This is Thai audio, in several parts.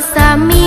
sama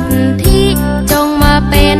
ทธิจงมาเป็น